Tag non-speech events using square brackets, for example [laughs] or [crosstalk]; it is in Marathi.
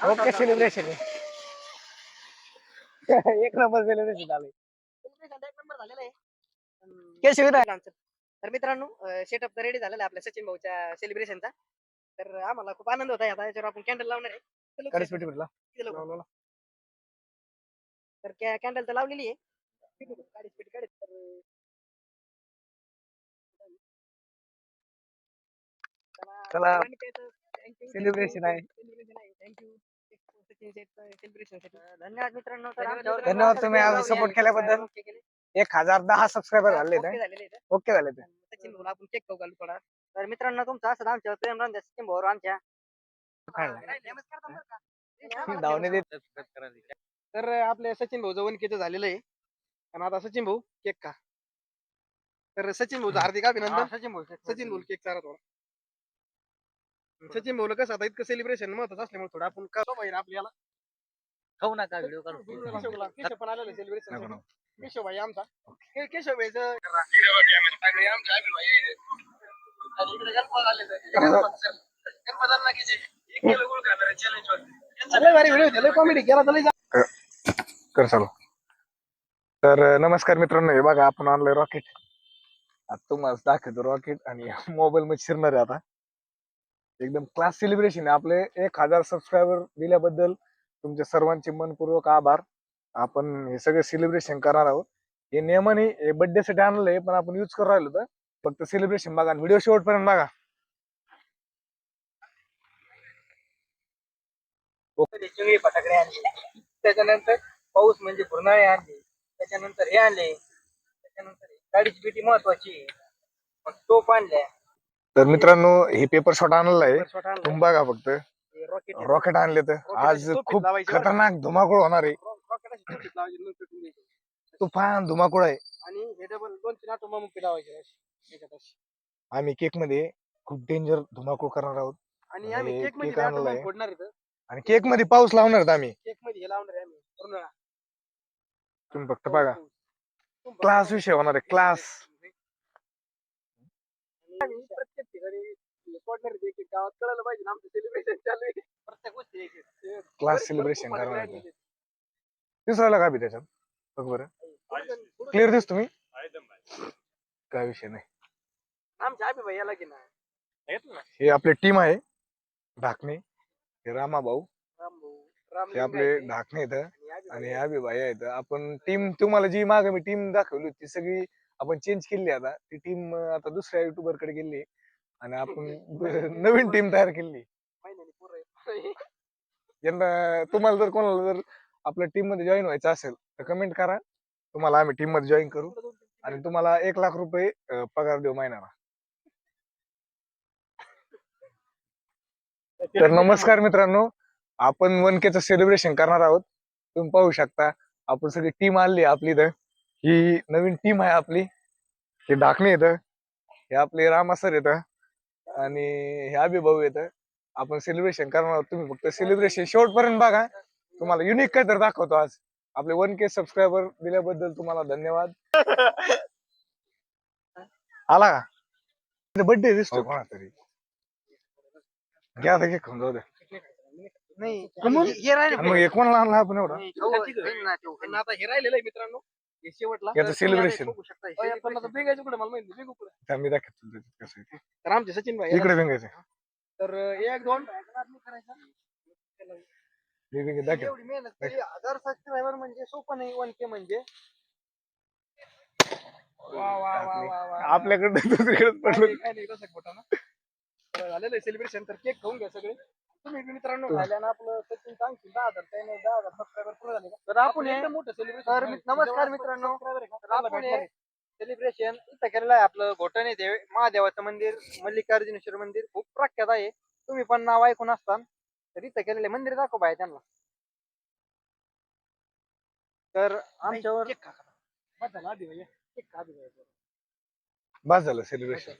ओके सेलिब्रेशन [laughs] एक नंबर सेलिब्रेशन झालं. तर मित्रांनो सेटअप तर रेडी झालेला आपल्या सचिन भाऊच्या सेलिब्रेशनचा तर आम्हाला खूप आनंद होत आता याच्यावर आपण कॅन्डल लावणार आहे. चला? तर कॅन्डल तर लावलेली आहे. तर सेलिब्रेशन आहे. धन्यवाद मित्रांनो. तर धन्यवाद. आमच्यावर धन्यवाद तुम्ही लावून केल्याबद्दल. एक हजार दहा सबस्क्रायबर झाले. ओके झाले ते आपण केक खाऊ घालू थोडा. तर मित्रांनो तुमचं असं आमच्यावर प्रेम सचिन भाऊ आमच्या. धावणे देत. तर आपले सचिन भाऊ जवळकीचं झालेलं आहे. आणि आता सचिन भाऊ केक का तर सचिन भाऊ हार्दिक अभिनंदन. सचिन भाऊ सचिन भाऊ. केक चारा थोडा. सचिन भाऊला कसं आता इतकं सेलिब्रेशन महत्वाचं असल्यामुळे थोडं आपण कसं पाहिजे आपल्याला. खाऊ नका व्हिडिओ काढू केशवला केशव पण आलेलं सेलिब्रेशन केशव भाई आमचा के- केशव भाईचं की लय भारी व्हिडिओ लय कॉमेडी केला तर लय जा- कर चालू. तर अं, नमस्कार मित्रांनो हे बघा आपण आणलंय रॉकेट आता तुम्हाला दाखवतो रॉकेट आणि [laughs] मोबाईल मध्ये शिरणार आहे आता. एकदम क्लास सेलिब्रेशन आहे. आपले एक हजार सबस्क्रायबर दिल्याबद्दल तुमच्या सर्वांचे मनपूर्वक आभार. आपण हे सगळे सेलिब्रेशन करणार आहोत. हे नियमाने हे बर्थडे साठी आणलंय पण आपण युज करू राहिलो तर. फक्त सेलिब्रेशन बघा व्हिडिओ शेवटपर्यंत बघा. फटाकडे आणले. त्याच्यानंतर पाऊस म्हणजे पुरणाळे आणले. त्याच्यानंतर हे आणले. त्याच्यानंतर गाडीची पेटी महत्वाची मग टोप आणल्या. तर मित्रांनो हे पेपर शॉट आणलेलं आहे. तुम्ही बघा फक्त. रॉकेट आणले तर. आज खूप? खतरनाक धुमाकूळ होणार आहे. तुफान धुमाकूळ आहे. हे. आम्ही केकमध्ये खूप डेंजर धुमाकूळ करणार आहोत. आणि आम्ही केकमध्ये इथं आणि केकमध्ये पाऊस लावणार आहेत आम्ही. केकमध्ये हे लावणार आहे आम्ही. पूर्ण तुम्ही फक्त बघा. क्लास विषय होणार आहे. क्लास आम्ही प्रत्येक ठिकाणी फोडणार आहे एक एक गावात कळायला पाहिजे ना आमचं सेलिब्रेशन चालू आहे. प्रत्येक गोष्टी एक एक. क्लास सेलिब्रेशन करणार आहे दिसायला का बी त्याच्यात? बघ बरं. क्लिअर दिस तुम्ही काय विषय नाही. आमच्या आम्ही भैयाला की नाही हे आपली टीम आहे ढाकणे. हे रामा भाऊ. राम भाऊ राम हे आपले लिंगायत ढाकणे आहेत. आणि अभि भाई आहेत. आपण टीम तुम्हाला जी मागे मी टीम दाखवली होती ती सगळी आपण चेंज केली आता. ती टीम आता दुसऱ्या युट्यूबरकडे गेली आणि आपण [laughs] नवीन टीम तयार केली. ज्यांना तुम्हाला जर कोणाला जर आपल्या टीममध्ये जॉईन व्हायचं असेल तर कमेंट करा. तुम्हाला आम्ही टीममध्ये जॉईन करू. आणि तुम्हाला एक लाख रुपये पगार देऊ महिन्याला. [laughs] तर नमस्कार मित्रांनो. आपण वन च सेलिब्रेशन करणार आहोत. तुम्ही पाहू शकता आपण सगळी टीम आली आपली इथं. ही नवीन टीम आहे आपली. हे ढाकणे येतं हे आपले रामा सर येतं आणि हे अभिभाऊ येतं आपण सेलिब्रेशन करणार आहोत तुम्ही फक्त सेलिब्रेशन शेवटपर्यंत बघा. तुम्हाला युनिक काहीतरी दाखवतो आज. आपले वन के सबस्क्रायबर दिल्याबद्दल तुम्हाला धन्यवाद. [laughs] आला का? बर्थडे दिसतो कोणा तरी घ्या आता घे खाऊन जाऊ दे नाही कमून? हे राहिले आणि मग हे कोणाला आणला आपण एवढा? नाही, खाऊ आहे. आणि आता हे राहिलेलं आहे मित्रांनो. हे शेवटला. याचं celebration. बघू शकता, हे आपण आता बेगायचं कुठे मला माहिती नाही, बेगू कुठे त्या मी दाखवतो त्याच्यात कसं आहे ते. तर आमचे सचिन भाई इकडे बेंगायचं. तर एक दोन. करायचा हे बेंगे दाखव. एवढी मेहनत केली. हजार सबस्क्रायबर म्हणजे सोपं नाही वन के म्हणजे. वा वा वा वा वा आपल्याकडे दुसरीकडे काय पडलं. नाही, काय नाही तसं खोटं ना. तर झालेलं सेलिब्रेशन तर केक खाऊन घ्या सगळे. तुम्ही बी मित्रांनो खायला आपलं सचिन सांगशील दहा हजार दहा हजार सबस्क्रायबर पूर्ण झाले का? तर आपण हे मोठं सेलिब्रेशन नमस्कार मित्रांनो. तर आपण सेलिब्रेशन इथं केलेलं आहे आपलं घोटणे देव महादेवाचं मंदिर मल्लिकार्जुनेश्वर मंदिर खूप प्रख्यात आहे. तुम्ही पण नाव ऐकून असताल तर इथं केलेलं आहे. मंदिर दाखव बाय त्यांना. तर आमच्यावर बस झालं सेलिब्रेशन